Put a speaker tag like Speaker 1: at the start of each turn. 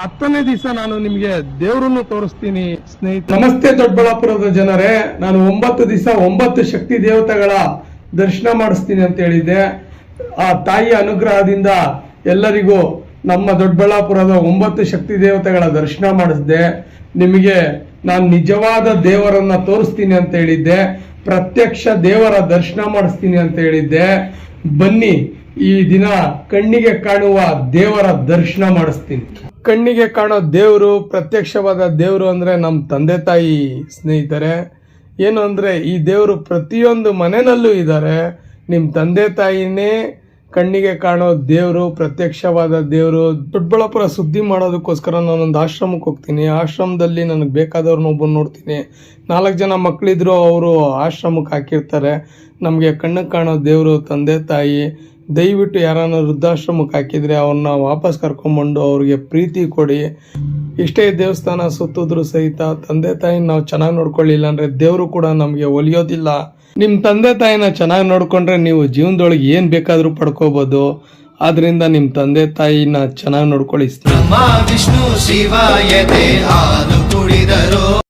Speaker 1: ಹತ್ತನೇ ದಿವಸ ನಾನು ನಿಮಗೆ ದೇವರನ್ನು ತೋರಿಸ್ತೀನಿ ಸ್ನೇಹಿತ ನಮಸ್ತೆ ದೊಡ್ಡಬಳ್ಳಾಪುರದ ಜನರೇ, ನಾನು ಒಂಬತ್ತು ದಿವಸ ಒಂಬತ್ತು ಶಕ್ತಿ ದೇವತೆಗಳ ದರ್ಶನ ಮಾಡಿಸ್ತೀನಿ ಅಂತ ಹೇಳಿದ್ದೆ. ಆ ತಾಯಿಯ ಅನುಗ್ರಹದಿಂದ ಎಲ್ಲರಿಗೂ ನಮ್ಮ ದೊಡ್ಡಬಳ್ಳಾಪುರದ ಒಂಬತ್ತು ಶಕ್ತಿ ದೇವತೆಗಳ ದರ್ಶನ ಮಾಡಿಸ್ದೆ. ನಿಮಗೆ ನಾನು ನಿಜವಾದ ದೇವರನ್ನ ತೋರಿಸ್ತೀನಿ ಅಂತ ಹೇಳಿದ್ದೆ. ಪ್ರತ್ಯಕ್ಷ ದೇವರ ದರ್ಶನ ಮಾಡಿಸ್ತೀನಿ ಅಂತ ಹೇಳಿದ್ದೆ. ಬನ್ನಿ ಈ ದಿನ ಕಣ್ಣಿಗೆ ಕಾಣುವ ದೇವರ ದರ್ಶನ ಮಾಡಿಸ್ತೀನಿ. ಕಣ್ಣಿಗೆ ಕಾಣೋ ದೇವರು, ಪ್ರತ್ಯಕ್ಷವಾದ ದೇವರು ಅಂದ್ರೆ ನಮ್ಮ ತಂದೆ ತಾಯಿ ಸ್ನೇಹಿತರೆ. ಏನು ಅಂದ್ರೆ ಈ ದೇವರು ಪ್ರತಿಯೊಂದು ಮನೆಯಲ್ಲೂ ಇದ್ದಾರೆ. ನಿಮ್ಮ ತಂದೆ ತಾಯಿನೇ ಕಣ್ಣಿಗೆ ಕಾಣೋ ದೇವರು, ಪ್ರತ್ಯಕ್ಷವಾದ ದೇವರು. ದೊಡ್ಡಬಳ್ಳಾಪುರ ಸುದ್ದಿ ಮಾಡೋದಕ್ಕೋಸ್ಕರ ನಾನೊಂದು ಆಶ್ರಮಕ್ಕೆ ಹೋಗ್ತೀನಿ. ಆಶ್ರಮದಲ್ಲಿ ನನಗೆ ಬೇಕಾದವ್ರನ್ನ ಒಬ್ಬರು ನೋಡ್ತೀನಿ. ನಾಲ್ಕು ಜನ ಮಕ್ಕಳಿದ್ರು ಅವರು ಆಶ್ರಮಕ್ಕೆ ಹಾಕಿರ್ತಾರೆ. ನಮಗೆ ಕಣ್ಣಿಗೆ ಕಾಣೋ ದೇವರು ತಂದೆ ತಾಯಿ. ದಯವಿಟ್ಟು ಯಾರನ್ನ ವೃದ್ಧಾಶ್ರಮಕ್ಕೆ ಹಾಕಿದ್ರೆ ಅವ್ರನ್ನ ವಾಪಸ್ ಕರ್ಕೊಂಬಂದು ಅವ್ರಿಗೆ ಪ್ರೀತಿ ಕೊಡಿ. ಎಷ್ಟೇ ದೇವಸ್ಥಾನ ಸುತ್ತಿದ್ರು ಸಹಿತ ತಂದೆ ತಾಯಿನ ನಾವು ಚೆನ್ನಾಗಿ ನೋಡ್ಕೊಳ್ಳಿಲ್ಲ ಅಂದ್ರೆ ದೇವರು ಕೂಡ ನಮಗೆ ಒಲಿಯೋದಿಲ್ಲ. ನಿಮ್ಮ ತಂದೆ ತಾಯಿನ ಚೆನ್ನಾಗಿ ನೋಡ್ಕೊಂಡ್ರೆ ನೀವು ಜೀವನದೊಳಗೆ ಏನು ಬೇಕಾದರೂ ಪಡ್ಕೋಬೋದು. ಆದ್ರಿಂದ ನಿಮ್ಮ ತಂದೆ ತಾಯಿನ ಚೆನ್ನಾಗಿ ನೋಡ್ಕೊಳ್ಳಿ
Speaker 2: ವಿಷ್ಣು